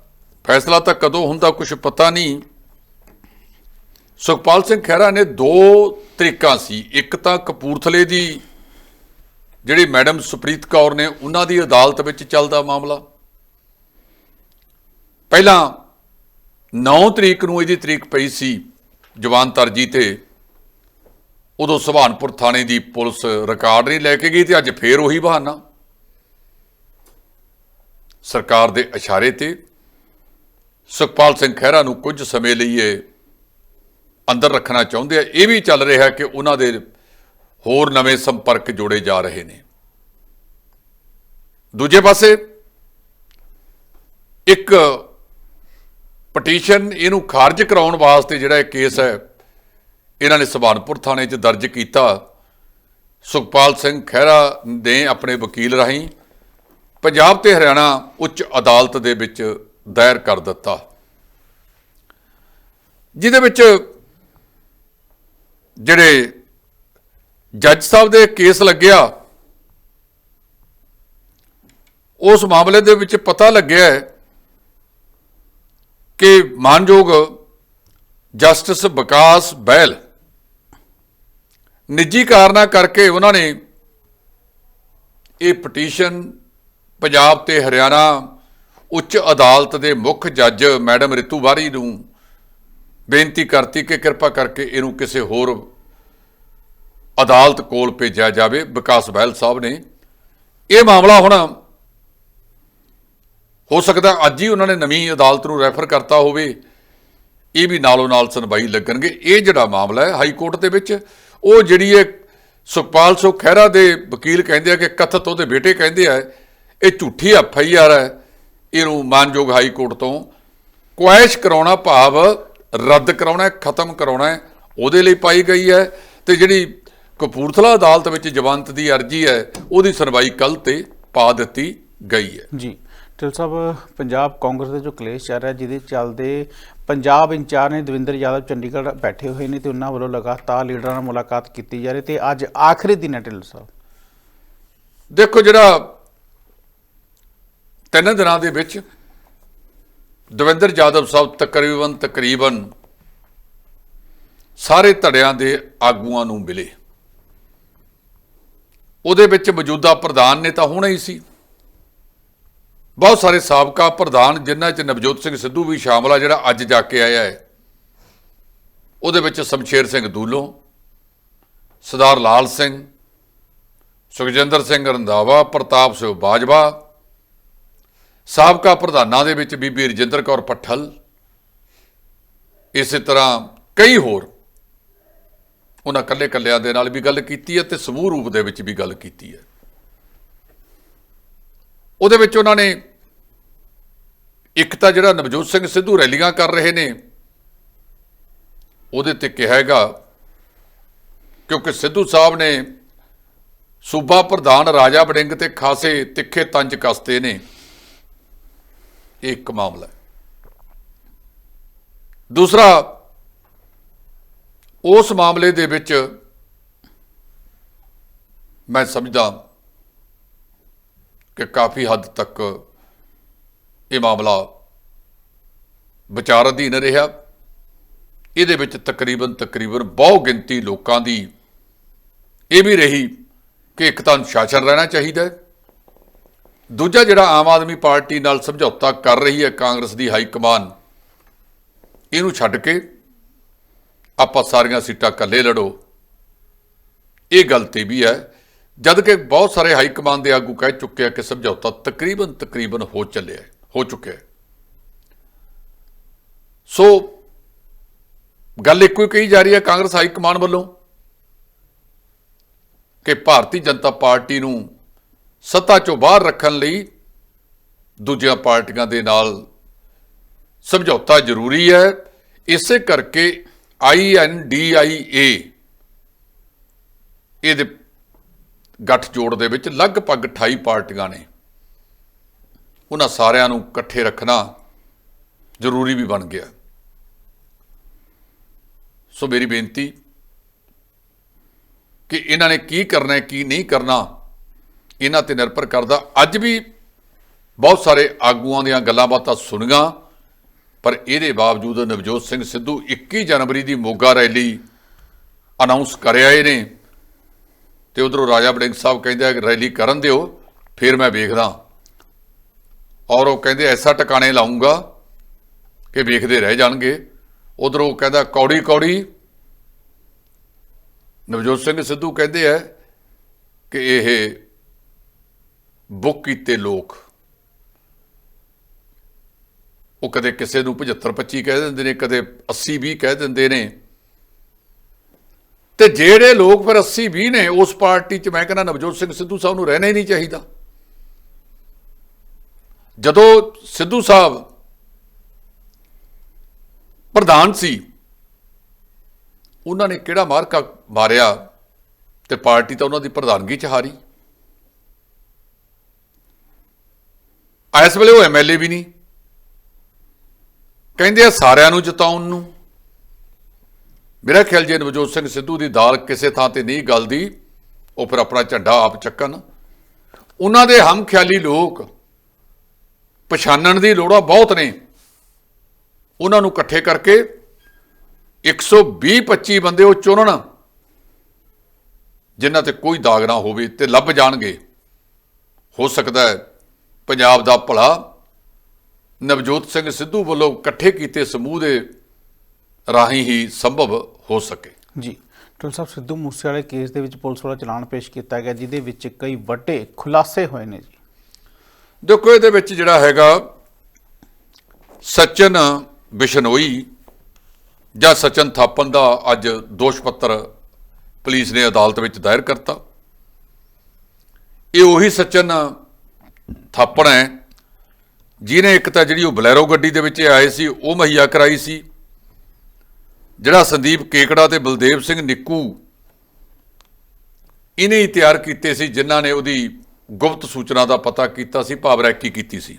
[SPEAKER 2] ਫੈਸਲਾ ਤਾਂ ਕਦੋਂ ਹੁੰਦਾ ਕੁਝ ਪਤਾ ਨਹੀਂ। ਸੁਖਪਾਲ ਸਿੰਘ ਖਹਿਰਾ ਨੇ ਦੋ ਤਰੀਕਾਂ ਸੀ। ਇੱਕ ਤਾਂ ਕਪੂਰਥਲੇ ਦੀ, ਜਿਹੜੀ ਮੈਡਮ ਸੁਪ੍ਰੀਤ ਕੌਰ ਨੇ, ਉਹਨਾਂ ਦੀ ਅਦਾਲਤ ਵਿੱਚ ਚੱਲਦਾ ਮਾਮਲਾ। ਪਹਿਲਾਂ 9 ਤਰੀਕ ਨੂੰ ਇਹਦੀ ਤਰੀਕ ਪਈ ਸੀ, ਜਵਾਨ ਤਰਜੀ ਤੇ। ਉਦੋਂ ਸੁਭਾਨਪੁਰ ਥਾਣੇ ਦੀ ਪੁਲਿਸ ਰਿਕਾਰਡ ਨਹੀਂ ਲੈ ਕੇ ਗਈ ਤੇ ਅੱਜ ਫੇਰ ਉਹੀ ਬਹਾਨਾ। ਸਰਕਾਰ ਦੇ ਇਸ਼ਾਰੇ ਤੇ ਸੁਖਪਾਲ ਸਿੰਘ ਖਹਿਰਾ ਨੂੰ ਕੁਝ ਸਮੇਂ ਲਈ ਇਹ ਅੰਦਰ ਰੱਖਣਾ ਚਾਹੁੰਦੇ ਆ, ਇਹ ਵੀ ਚੱਲ ਰਿਹਾ ਕਿ ਉਹਨਾਂ ਦੇ ਹੋਰ ਨਵੇਂ ਸੰਪਰਕ ਜੋੜੇ ਜਾ ਰਹੇ ਨੇ। ਦੂਜੇ ਪਾਸੇ ਇੱਕ ਪਟੀਸ਼ਨ ਇਹਨੂੰ ਖਾਰਜ ਕਰਾਉਣ ਵਾਸਤੇ ਜਿਹੜਾ ਇਹ ਕੇਸ ਹੈ, ਇਹਨਾਂ ਨੇ ਸੁਭਾਨਪੁਰ ਥਾਣੇ 'ਚ ਦਰਜ ਕੀਤਾ। ਸੁਖਪਾਲ ਸਿੰਘ ਖਹਿਰਾ ਨੇ ਆਪਣੇ ਵਕੀਲ ਰਾਹੀਂ ਪੰਜਾਬ ਤੇ ਹਰਿਆਣਾ ਉੱਚ ਅਦਾਲਤ ਦੇ ਵਿੱਚ ਦਾਇਰ ਕਰ ਦਿੱਤਾ। ਜਿਹਦੇ ਵਿੱਚ ਜਿਹੜੇ ਜੱਜ ਸਾਹਿਬ ਦੇ ਕੇਸ ਲੱਗਿਆ ਉਸ ਮਾਮਲੇ ਦੇ ਵਿੱਚ ਪਤਾ ਲੱਗਿਆ ਹੈ ਕਿ ਮਾਨਯੋਗ ਜਸਟਿਸ ਵਿਕਾਸ ਬਹਿਲ ਨਿੱਜੀ ਕਾਰਨਾਂ ਕਰਕੇ ਉਹਨਾਂ ਨੇ ਇਹ ਪਟੀਸ਼ਨ ਪੰਜਾਬ ਤੇ ਹਰਿਆਣਾ ਉੱਚ ਅਦਾਲਤ ਦੇ ਮੁੱਖ ਜੱਜ ਮੈਡਮ ਰਿਤੂ ਬਾਰੀ ਨੂੰ ਬੇਨਤੀ ਕਰਤੀ ਕਿ ਕਿਰਪਾ ਕਰਕੇ ਇਹਨੂੰ ਕਿਸੇ ਹੋਰ ਅਦਾਲਤ ਕੋਲ ਭੇਜਿਆ ਜਾਵੇ। ਵਿਕਾਸ ਬਹਿਲ ਸਾਹਿਬ ਨੇ ਇਹ ਮਾਮਲਾ ਹੁਣ ਹੋ ਸਕਦਾ ਅੱਜ ਹੀ ਉਹਨਾਂ ਨੇ ਨਵੀਂ ਅਦਾਲਤ ਨੂੰ ਰੈਫਰ ਕਰਤਾ ਹੋਵੇ। ਇਹ ਵੀ ਨਾਲੋਂ ਨਾਲ ਸੁਣਵਾਈ ਲੱਗਣਗੇ। ਇਹ ਜਿਹੜਾ ਮਾਮਲਾ ਹੈ ਹਾਈ ਕੋਰਟ ਦੇ ਵਿੱਚ, ਉਹ ਜਿਹੜੀ ਇਹ ਸੁਖਪਾਲ ਸਿੰਘ ਖਹਿਰਾ ਦੇ ਵਕੀਲ ਕਹਿੰਦੇ ਆ ਕਿ ਕਥਤ ਉਹਦੇ ਬੇਟੇ ਕਹਿੰਦੇ ਆ, ਇਹ ਝੂਠੀ ਐਫ ਆਈ ਆਰ ਹੈ। ਇਹਨੂੰ ਮਾਨਯੋਗ ਹਾਈ ਕੋਰਟ ਤੋਂ ਕੁਐਸ਼ ਕਰਾਉਣਾ ਭਾਵ ਰੱਦ ਕਰਾਉਣਾ ਹੈ, ਖਤਮ ਕਰਾਉਣਾ ਹੈ, ਉਹਦੇ ਲਈ ਪਾਈ ਗਈ ਹੈ ਤੇ ਜਿਹੜੀ ਕਪੂਰਥਲਾ ਅਦਾਲਤ ਵਿੱਚ ਜਵੰਤ ਦੀ ਅਰਜ਼ੀ ਹੈ ਉਹਦੀ ਸੁਣਵਾਈ ਕੱਲ ਤੇ ਪਾ ਦਿੱਤੀ ਗਈ ਹੈ।
[SPEAKER 1] ਜੀ ਟਿਲ ਸਾਹਿਬ ਪੰਜਾਬ ਕਾਂਗਰਸ ਦੇ ਜੋ ਕਲੇਸ਼ ਚੱਲ ਰਿਹਾ ਜਿਹਦੇ ਚੱਲਦੇ ਪੰਜਾਬ ਇੰਚਾਰਜ ਨੇ ਦਵਿੰਦਰ ਯਾਦਵ ਚੰਡੀਗੜ੍ਹ ਬੈਠੇ ਹੋਏ ਨੇ ਤੇ ਉਹਨਾਂ ਵੱਲੋਂ ਲਗਾਤਾਰ ਲੀਡਰਾਂ ਨਾਲ ਮੁਲਾਕਾਤ ਕੀਤੀ ਜਾ ਰਹੀ ਤੇ ਅੱਜ ਆਖਰੀ ਦਿਨ ਹੈ ਟਿਲ ਸਾਹਿਬ।
[SPEAKER 2] ਦੇਖੋ ਜਿਹੜਾ ਤਿੰਨ ਦਿਨਾਂ ਦੇ ਵਿੱਚ ਦਵਿੰਦਰ ਯਾਦਵ ਸਾਹਿਬ ਤਕਰੀਬਨ ਤਕਰੀਬਨ ਸਾਰੇ ਧੜਿਆਂ ਦੇ ਆਗੂਆਂ ਨੂੰ ਮਿਲੇ। ਉਹਦੇ ਵਿੱਚ ਮੌਜੂਦਾ ਪ੍ਰਧਾਨ ਨੇ ਤਾਂ ਹੋਣਾ ਹੀ ਸੀ। ਬਹੁਤ ਸਾਰੇ ਸਾਬਕਾ ਪ੍ਰਧਾਨ, ਜਿਨ੍ਹਾਂ 'ਚ ਨਵਜੋਤ ਸਿੰਘ ਸਿੱਧੂ ਵੀ ਸ਼ਾਮਲ ਆ, ਜਿਹੜਾ ਅੱਜ ਜਾ ਕੇ ਆਇਆ ਹੈ। ਉਹਦੇ ਵਿੱਚ ਸ਼ਮਸ਼ੇਰ ਸਿੰਘ ਦੂਲੋਂ, ਸਰਦਾਰ ਲਾਲ ਸਿੰਘ, ਸੁਖਜਿੰਦਰ ਸਿੰਘ ਰੰਧਾਵਾ, ਪ੍ਰਤਾਪ ਸਿੰਘ ਬਾਜਵਾ ਸਾਬਕਾ ਪ੍ਰਧਾਨਾਂ ਦੇ ਵਿੱਚ ਬੀਬੀ ਰਜਿੰਦਰ ਕੌਰ ਪੱਠਲ, ਇਸੇ ਤਰ੍ਹਾਂ ਕਈ ਹੋਰ, ਉਹਨਾਂ ਕੱਲੇ ਕੱਲਿਆਂ ਦੇ ਨਾਲ ਵੀ ਗੱਲ ਕੀਤੀ ਹੈ ਤੇ ਸਮੂਹ ਰੂਪ ਦੇ ਵਿੱਚ ਵੀ ਗੱਲ ਕੀਤੀ ਹੈ। ਉਹਦੇ ਵਿੱਚ ਉਹਨਾਂ ਨੇ ਇੱਕ ਤਾਂ ਜਿਹੜਾ ਨਵਜੋਤ ਸਿੰਘ ਸਿੱਧੂ ਰੈਲੀਆਂ ਕਰ ਰਹੇ ਨੇ, ਉਹਦੇ ਤੇ ਕਿਹਾ ਹੈਗਾ, ਕਿਉਂਕਿ ਸਿੱਧੂ ਸਾਹਿਬ ਨੇ ਸੂਬਾ ਪ੍ਰਧਾਨ ਰਾਜਾ ਵੜਿੰਗ ਤੇ ਖਾਸੇ ਤਿੱਖੇ ਤੰਜ ਕਸਤੇ ਨੇ। ਇਹ ਇੱਕ ਮਾਮਲਾ ਦੂਸਰਾ, ਉਸ ਮਾਮਲੇ ਦੇ ਵਿੱਚ ਮੈਂ ਸਮਝਦਾ ਕਿ ਕਾਫੀ ਹੱਦ ਤੱਕ ਇਹ ਮਾਮਲਾ ਵਿਚਾਰ ਅਧੀਨ ਰਿਹਾ। ਇਹਦੇ ਵਿੱਚ ਤਕਰੀਬਨ ਤਕਰੀਬਨ ਬਹੁ ਗਿਣਤੀ ਲੋਕਾਂ ਦੀ ਇਹ ਵੀ ਰਹੀ ਕਿ ਇੱਕ ਤਾਂ ਅਨੁਸ਼ਾਸਨ ਰਹਿਣਾ ਚਾਹੀਦਾ ਹੈ। ਦੂਜਾ ਜਿਹੜਾ ਆਮ ਆਦਮੀ ਪਾਰਟੀ ਨਾਲ ਸਮਝੌਤਾ ਕਰ ਰਹੀ ਹੈ ਕਾਂਗਰਸ ਦੀ ਹਾਈ ਕਮਾਨ, ਇਹਨੂੰ ਛੱਡ ਕੇ ਆਪਾਂ ਸਾਰੀਆਂ ਸੀਟਾਂ ਇਕੱਲੇ ਲੜੋ। ਇਹ ਗੱਲ ਤੇ ਵੀ ਹੈ, ਜਦ ਕਿ ਬਹੁਤ ਸਾਰੇ ਹਾਈ ਕਮਾਨ ਦੇ ਆਗੂ ਕਹਿ ਚੁੱਕੇ ਆ ਕਿ ਸਮਝੌਤਾ ਤਕਰੀਬਨ ਤਕਰੀਬਨ ਹੋ ਚੱਲਿਆ ਹੋ ਚੁੱਕਿਆ ਸੋ ਗੱਲ ਇੱਕੋ ਹੀ ਕਹੀ ਜਾ ਰਹੀ ਹੈ ਕਾਂਗਰਸ ਹਾਈ ਕਮਾਨ ਵੱਲੋਂ ਕਿ ਭਾਰਤੀ ਜਨਤਾ ਪਾਰਟੀ ਨੂੰ ਸੱਤਾ ਚੋਂ ਬਾਹਰ ਰੱਖਣ ਲਈ ਦੂਜੀਆਂ ਪਾਰਟੀਆਂ ਦੇ ਨਾਲ ਸਮਝੌਤਾ ਜ਼ਰੂਰੀ ਹੈ। ਇਸੇ ਕਰਕੇ ਆਈਐਨਡੀਆਈਏ ਇਹਦੇ ਗੱਠਜੋੜ ਦੇ ਵਿੱਚ ਲਗਭਗ 28 ਪਾਰਟੀਆਂ ਨੇ। ਉਹਨਾਂ ਸਾਰਿਆਂ ਨੂੰ ਇਕੱਠੇ ਰੱਖਣਾ ਜ਼ਰੂਰੀ ਵੀ ਬਣ ਗਿਆ। ਸੋ ਮੇਰੀ ਬੇਨਤੀ ਕਿ ਇਹਨਾਂ ਨੇ ਕੀ ਕਰਨਾ ਹੈ, ਕੀ ਨਹੀਂ ਕਰਨਾ ਇਹਨਾਂ ਤੇ ਨਿਰਭਰ ਕਰਦਾ। ਅੱਜ ਵੀ ਬਹੁਤ ਸਾਰੇ ਆਗੂਆਂ ਦੀਆਂ ਗੱਲਾਂ ਬਾਤਾਂ ਸੁਣੀਆਂ, ਪਰ ਇਹਦੇ ਬਾਵਜੂਦ ਨਵਜੋਤ ਸਿੰਘ ਸਿੱਧੂ 21 ਜਨਵਰੀ ਦੀ ਮੋਗਾ ਰੈਲੀ ਅਨਾਉਂਸ ਕਰਿਆ ਇਹ ਨੇ ਤੇ ਉਧਰੋਂ ਰਾਜਾ ਬੜਿੰਗ ਸਾਹਿਬ ਕਹਿੰਦੇ ਰੈਲੀ ਕਰਨ ਦਿਓ, ਫਿਰ ਮੈਂ ਵੇਖਦਾ। ਔਰ ਉਹ ਕਹਿੰਦੇ ਐਸਾ ਟਿਕਾਣੇ ਲਾਉਂਗਾ ਕਿ ਵੇਖਦੇ ਰਹਿ ਜਾਣਗੇ। ਉਧਰੋਂ ਉਹ ਕਹਿੰਦਾ ਕੌੜੀ ਕੌੜੀ। ਨਵਜੋਤ ਸਿੰਘ ਸਿੱਧੂ ਕਹਿੰਦੇ ਆ ਕਿ ਇਹ ਬੁੱਕ ਕੀਤੇ ਲੋਕ। ਉਹ ਕਦੇ ਕਿਸੇ ਨੂੰ 75 25 ਕਹਿ ਦਿੰਦੇ ਨੇ, ਕਦੇ 80 20 ਕਹਿ ਦਿੰਦੇ ਨੇ। ਤੇ ਜਿਹੜੇ ਲੋਕ ਫਿਰ 80 20 ਨੇ, ਉਸ ਪਾਰਟੀ 'ਚ ਮੈਂ ਕਹਿੰਦਾ, ਨਵਜੋਤ ਸਿੰਘ ਸਿੱਧੂ ਸਾਹਿਬ ਨੂੰ ਰਹਿਣਾ ਹੀ ਨਹੀਂ ਚਾਹੀਦਾ। ਜਦੋਂ ਸਿੱਧੂ ਸਾਹਿਬ ਪ੍ਰਧਾਨ ਸੀ, ਉਹਨਾਂ ਨੇ ਕਿਹੜਾ ਮਾਰਕਾ ਮਾਰਿਆ ਤੇ ਪਾਰਟੀ ਤਾਂ ਉਹਨਾਂ ਦੀ ਪ੍ਰਧਾਨਗੀ 'ਚ ਹਾਰੀ। ਇਸ ਵੇਲੇ ਉਹ ਐਮਐਲਏ ਵੀ ਨਹੀਂ। ਕਹਿੰਦੇ ਆ ਸਾਰਿਆਂ ਨੂੰ ਜਿਤਾਉਣ ਨੂੰ। ਮੇਰਾ ਖਿਆਲ ਜੇ ਨਵਜੋਤ ਸਿੰਘ ਸਿੱਧੂ ਦੀ ਦਾਲ ਕਿਸੇ ਥਾਂ ਤੇ ਨਹੀਂ ਗਲਦੀ, ਉਹ ਫਿਰ ਆਪਣਾ ਝੰਡਾ ਆਪ ਚੱਕਣ। ਉਹਨਾਂ ਦੇ ਹਮ ਖਿਆਲੀ ਲੋਕ ਪਛਾਣਨ ਦੀ ਲੋੜਾਂ ਬਹੁਤ ਨੇ। ਉਹਨਾਂ ਨੂੰ ਇਕੱਠੇ ਕਰਕੇ 120 25 ਬੰਦੇ ਉਹ ਚੁਣਨ, ਜਿਨ੍ਹਾਂ ਤੇ ਕੋਈ ਦਾਗ ਨਾ ਹੋਵੇ ਤੇ ਲੱਭ ਜਾਣਗੇ। ਹੋ ਸਕਦਾ ਹੈ ਪੰਜਾਬ ਦਾ ਭਲਾ ਨਵਜੋਤ ਸਿੰਘ ਸਿੱਧੂ ਵੱਲੋਂ ਇਕੱਠੇ ਕੀਤੇ ਸਮੂਹ ਦੇ ਰਾਹੀਂ ਹੀ ਸੰਭਵ ਹੋ ਸਕੇ।
[SPEAKER 1] ਜੀ ਟੁਲ ਸਾਹਿਬ ਸਿੱਧੂ ਮੂਸੇ ਵਾਲੇ ਕੇਸ ਦੇ ਵਿੱਚ ਪੁਲਿਸ ਵੱਲੋਂ ਚਲਾਨ ਪੇਸ਼ ਕੀਤਾ ਗਿਆ ਜਿਹਦੇ ਵਿੱਚ ਕਈ ਵੱਡੇ ਖੁਲਾਸੇ ਹੋਏ ਨੇ ਜੀ।
[SPEAKER 2] ਦੇਖੋ ਇਹਦੇ ਵਿੱਚ ਜਿਹੜਾ ਹੈਗਾ ਸਚਨ ਬਿਸ਼ਨੋਈ ਜਾਂ ਸਚਨ ਥਾਪਨ ਦਾ ਅੱਜ ਦੋਸ਼ ਪੱਤਰ ਪੁਲਿਸ ਨੇ ਅਦਾਲਤ ਵਿੱਚ ਦਾਇਰ ਕਰਤਾ। ਇਹ ਉਹੀ ਸਚਨ ਥਾਪਣ ਹੈ। ਜਿਹਨੇ ਇੱਕ ਤਾਂ ਜਿਹੜੀ ਉਹ ਬਲੈਰੋ ਗੱਡੀ ਦੇ ਵਿੱਚ ਆਏ ਸੀ, ਉਹ ਮੁਹੱਈਆ ਕਰਾਈ ਸੀ। ਜਿਹੜਾ ਸੰਦੀਪ ਕੇਕੜਾ ਤੇ ਬਲਦੇਵ ਸਿੰਘ ਨਿੱਕੂ ਇਹਨੇ ਹੀ ਤਿਆਰ ਕੀਤੇ ਸੀ, ਜਿਨ੍ਹਾਂ ਨੇ ਉਹਦੀ ਗੁਪਤ ਸੂਚਨਾ ਦਾ ਪਤਾ ਕੀਤਾ ਸੀ, ਭਾਵ ਰੈਕੀ ਕੀਤੀ ਸੀ।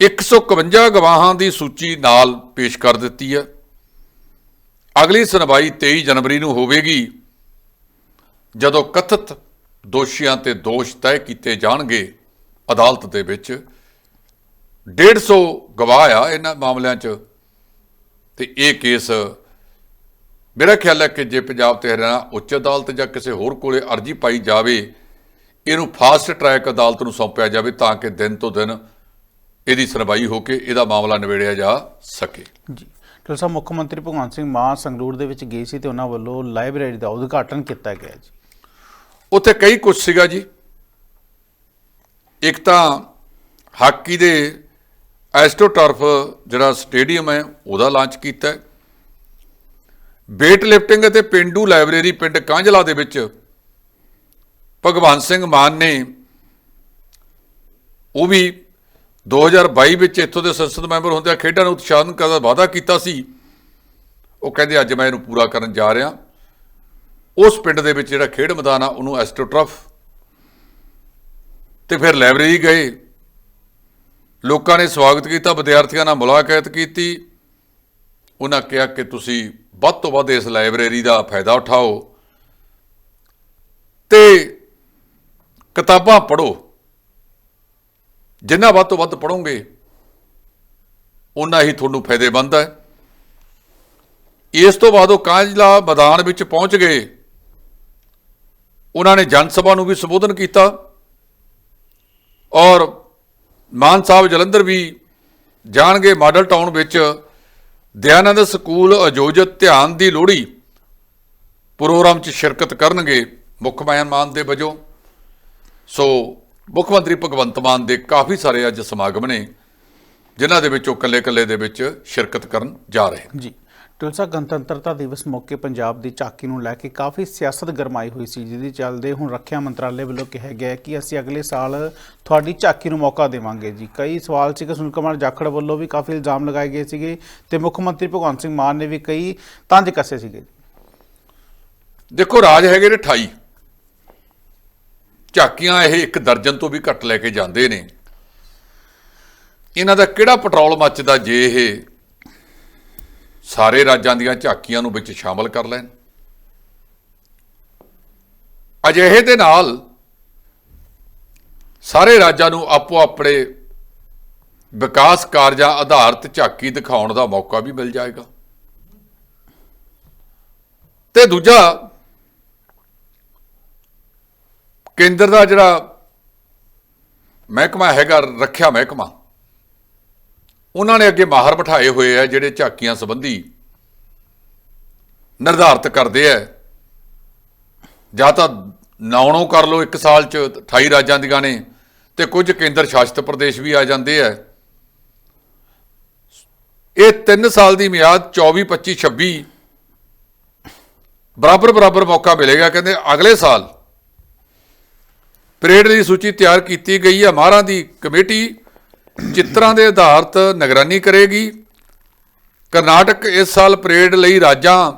[SPEAKER 2] 151 ਗਵਾਹਾਂ ਦੀ ਸੂਚੀ ਨਾਲ ਪੇਸ਼ ਕਰ ਦਿੱਤੀ ਹੈ। ਅਗਲੀ ਸੁਣਵਾਈ 23 ਜਨਵਰੀ ਨੂੰ ਹੋਵੇਗੀ, ਜਦੋਂ ਕਥਿਤ ਦੋਸ਼ੀਆਂ ਤੇ ਦੋਸ਼ ਤੈਅ ਕੀਤੇ ਜਾਣਗੇ ਅਦਾਲਤ ਦੇ ਵਿੱਚ। 150 ਗਵਾਹ ਆ ਇਹਨਾਂ ਮਾਮਲਿਆਂ 'ਚ। ਤੇ ਇਹ ਕੇਸ ਮੇਰਾ ਖਿਆਲ ਹੈ ਕਿ ਜੇ ਪੰਜਾਬ ਤੇ ਹਰਿਆਣਾ ਉੱਚ ਅਦਾਲਤ ਜਾਂ ਕਿਸੇ ਹੋਰ ਕੋਲੇ ਅਰਜੀ ਪਾਈ ਜਾਵੇ, ਇਹਨੂੰ ਫਾਸਟ ਟਰੈਕ ਅਦਾਲਤ ਨੂੰ ਸੌਂਪਿਆ ਜਾਵੇ ਤਾਂ ਕਿ ਦਿਨ ਤੋਂ ਦਿਨ ਇਹਦੀ ਸੁਣਵਾਈ ਹੋ ਕੇ ਇਹਦਾ ਮਾਮਲਾ ਨਿਬੇੜਿਆ ਜਾ ਸਕੇ।
[SPEAKER 1] ਜੀ। ਡਾਕਟਰ ਸਾਹਿਬ, ਮੁੱਖ ਮੰਤਰੀ ਭਗਵੰਤ ਸਿੰਘ ਮਾਨ ਸੰਗਰੂਰ ਦੇ ਵਿੱਚ ਗਏ ਸੀ ਤੇ ਉਹਨਾਂ ਵੱਲੋਂ ਲਾਇਬ੍ਰੇਰੀ ਦਾ ਉਦਘਾਟਨ ਕੀਤਾ ਗਿਆ ਜੀ।
[SPEAKER 2] ਉੱਥੇ ਕਈ ਕੁਝ ਸੀਗਾ ਜੀ। ਇੱਕ ਤਾਂ ਹਾਕੀ ਦੇ ਐਸਟ੍ਰੋਟਰਫ ਜਿਹੜਾ ਸਟੇਡੀਅਮ ਹੈ, ਉਹਦਾ ਲਾਂਚ ਕੀਤਾ ਹੈ। ਵੇਟ ਲਿਫਟਿੰਗ ਅਤੇ ਪਿੰਡੂ ਲਾਇਬ੍ਰੇਰੀ ਪਿੰਡ ਕਾਂਝਲਾ ਦੇ ਵਿੱਚ ਭਗਵੰਤ ਸਿੰਘ ਮਾਨ ਨੇ ਉਹ ਵੀ 2022 ਵਿੱਚ ਇੱਥੋਂ ਦੇ ਸੰਸਦ ਮੈਂਬਰ ਹੁੰਦਿਆਂ ਖੇਡਾਂ ਨੂੰ ਉਤਸ਼ਾਹਨ ਕਰਨ ਦਾ ਵਾਅਦਾ ਕੀਤਾ ਸੀ। ਉਹ ਕਹਿੰਦੇ, ਅੱਜ ਮੈਂ ਇਹਨੂੰ ਪੂਰਾ ਕਰਨ ਜਾ ਰਿਹਾ ਉਸ ਪਿੰਡ ਦੇ ਵਿੱਚ ਜਿਹੜਾ ਖੇਡ ਮੈਦਾਨ ਆ, ਉਹਨੂੰ ਐਸਟ੍ਰੋਟਰਫ ਤੇ ਫਿਰ ਲਾਇਬ੍ਰੇਰੀ ਗਏ। ਲੋਕਾਂ ਨੇ ਸਵਾਗਤ ਕੀਤਾ, ਵਿਦਿਆਰਥੀਆਂ ਨਾਲ ਮੁਲਾਕਾਤ ਕੀਤੀ। ਉਹਨਾਂ ਕਿਹਾ ਕਿ ਤੁਸੀਂ ਵੱਧ ਤੋਂ ਵੱਧ ਇਸ ਲਾਇਬ੍ਰੇਰੀ ਦਾ ਫਾਇਦਾ ਉਠਾਓ ਤੇ ਕਿਤਾਬਾਂ ਪੜ੍ਹੋ। ਜਿੰਨਾ ਵੱਧ ਤੋਂ ਵੱਧ ਪੜੋਗੇ ਉਨਾ ਹੀ ਤੁਹਾਨੂੰ ਫਾਇਦੇਮੰਦ ਹੈ। ਇਸ ਤੋਂ ਬਾਅਦ ਉਹ ਕਾਂਜ਼ਲਾ ਮੈਦਾਨ ਵਿੱਚ ਪਹੁੰਚ ਗਏ। ਉਹਨਾਂ ਨੇ ਜਨ ਸਭਾ ਨੂੰ ਵੀ ਸੰਬੋਧਨ ਕੀਤਾ ਔਰ ਮਾਨ ਸਾਹਿਬ ਜਲੰਧਰ ਵੀ ਜਾਣਗੇ ਮਾਡਲ ਟਾਊਨ ਵਿੱਚ ਦਿਆਨੰਦ ਸਕੂਲ ਆਯੋਜਿਤ ਧਿਆਨ ਦੀ ਲੋਹੜੀ ਪ੍ਰੋਗਰਾਮ 'ਚ ਸ਼ਿਰਕਤ ਕਰਨਗੇ ਮੁੱਖ ਮਹਿਮਾਨ ਦੇ ਵਜੋਂ। ਸੋ ਮੁੱਖ ਮੰਤਰੀ ਭਗਵੰਤ ਮਾਨ ਦੇ ਕਾਫੀ ਸਾਰੇ ਅੱਜ ਸਮਾਗਮ ਨੇ, ਜਿਨ੍ਹਾਂ ਦੇ ਵਿੱਚ ਉਹ ਕੱਲੇ-ਕੱਲੇ ਦੇ ਵਿੱਚ ਸ਼ਿਰਕਤ ਕਰਨ ਜਾ ਰਹੇ
[SPEAKER 1] ਜੀ। ਡਾਕਟਰ ਗਣਤੰਤਰਤਾ ਦਿਵਸ ਮੌਕੇ ਪੰਜਾਬ ਦੀ ਝਾਕੀ ਨੂੰ ਲੈ ਕੇ ਕਾਫੀ ਸਿਆਸਤ ਗਰਮਾਈ ਹੋਈ ਸੀ, ਜਿਹਦੇ ਚੱਲਦੇ ਹੁਣ ਰੱਖਿਆ ਮੰਤਰਾਲੇ ਵੱਲੋਂ ਕਿਹਾ ਗਿਆ ਕਿ ਅਸੀਂ ਅਗਲੇ ਸਾਲ ਤੁਹਾਡੀ ਝਾਕੀ ਨੂੰ ਮੌਕਾ ਦੇਵਾਂਗੇ ਜੀ। ਕਈ ਸਵਾਲ ਸੀ ਕਿ ਸੁਨੀਲ ਕੁਮਾਰ ਜਾਖੜ ਵੱਲੋਂ ਵੀ ਕਾਫੀ ਇਲਜ਼ਾਮ ਲਗਾਏ ਗਏ ਸੀਗੇ ਤੇ ਮੁੱਖ ਮੰਤਰੀ ਭਗਵੰਤ ਸਿੰਘ ਮਾਨ ਨੇ ਵੀ ਕਈ ਤੰਜ ਕੱਸੇ ਸੀਗੇ।
[SPEAKER 2] ਦੇਖੋ, ਰਾਜ ਹੈਗੇ ਨੇ 28 ਝਾਕੀਆਂ ਇਹ ਇੱਕ ਦਰਜਨ ਤੋਂ ਵੀ ਘੱਟ ਲੈ ਕੇ ਜਾਂਦੇ ਨੇ। ਇਹਨਾਂ ਦਾ ਕਿਹੜਾ ਪੈਟਰੋਲ ਮੱਚਦਾ ਜੇ ਇਹ ਸਾਰੇ ਰਾਜਾਂ ਦੀਆਂ ਝਾਕੀਆਂ ਨੂੰ ਵਿੱਚ ਸ਼ਾਮਲ ਕਰ ਲੈਣ। ਅਜਿਹੇ ਦੇ ਨਾਲ ਸਾਰੇ ਰਾਜਾਂ ਨੂੰ ਆਪੋ ਆਪਣੇ ਵਿਕਾਸ ਕਾਰਜਾਂ ਆਧਾਰਿਤ ਝਾਕੀ ਦਿਖਾਉਣ ਦਾ ਮੌਕਾ ਵੀ ਮਿਲ ਜਾਏਗਾ। ਤੇ ਦੂਜਾ, ਕੇਂਦਰ ਦਾ ਜਿਹੜਾ ਮਹਿਕਮਾ ਹੈਗਾ, ਰੱਖਿਆ ਮਹਿਕਮਾ ਉਹਨਾਂ ਨੇ ਅੱਗੇ ਮਾਹਰ ਬਿਠਾਏ ਹੋਏ ਆ ਜਿਹੜੇ ਝਾਕੀਆਂ ਸੰਬੰਧੀ ਨਿਰਧਾਰਤ ਕਰਦੇ ਆ। ਜਾਂ ਤਾਂ ਨੌਣੋਂ ਕਰ ਲਓ, ਇੱਕ ਸਾਲ ਚ 28 ਰਾਜਾਂ ਦੀਆਂ ਨੇ ਤੇ ਕੁਝ ਕੇਂਦਰ ਸ਼ਾਸਿਤ ਪ੍ਰਦੇਸ਼ ਵੀ ਆ ਜਾਂਦੇ ਆ। ਇਹ 3 ਸਾਲ ਦੀ ਮਿਆਦ 24 25 26 ਬਰਾਬਰ ਬਰਾਬਰ ਮੌਕਾ ਮਿਲੇਗਾ। ਕਹਿੰਦੇ ਅਗਲੇ ਸਾਲ ਪਰੇਡ ਦੀ ਸੂਚੀ ਤਿਆਰ ਕੀਤੀ ਗਈ ਹੈ ਮਾਹਰਾਂ ਦੀ ਕਮੇਟੀ ਚਿੱਤਰਾਂ ਦੇ ਆਧਾਰਿਤ ਨਿਗਰਾਨੀ ਕਰੇਗੀ, ਕਰਨਾਟਕ ਇਸ ਸਾਲ ਪਰੇਡ ਲਈ ਰਾਜਾਂ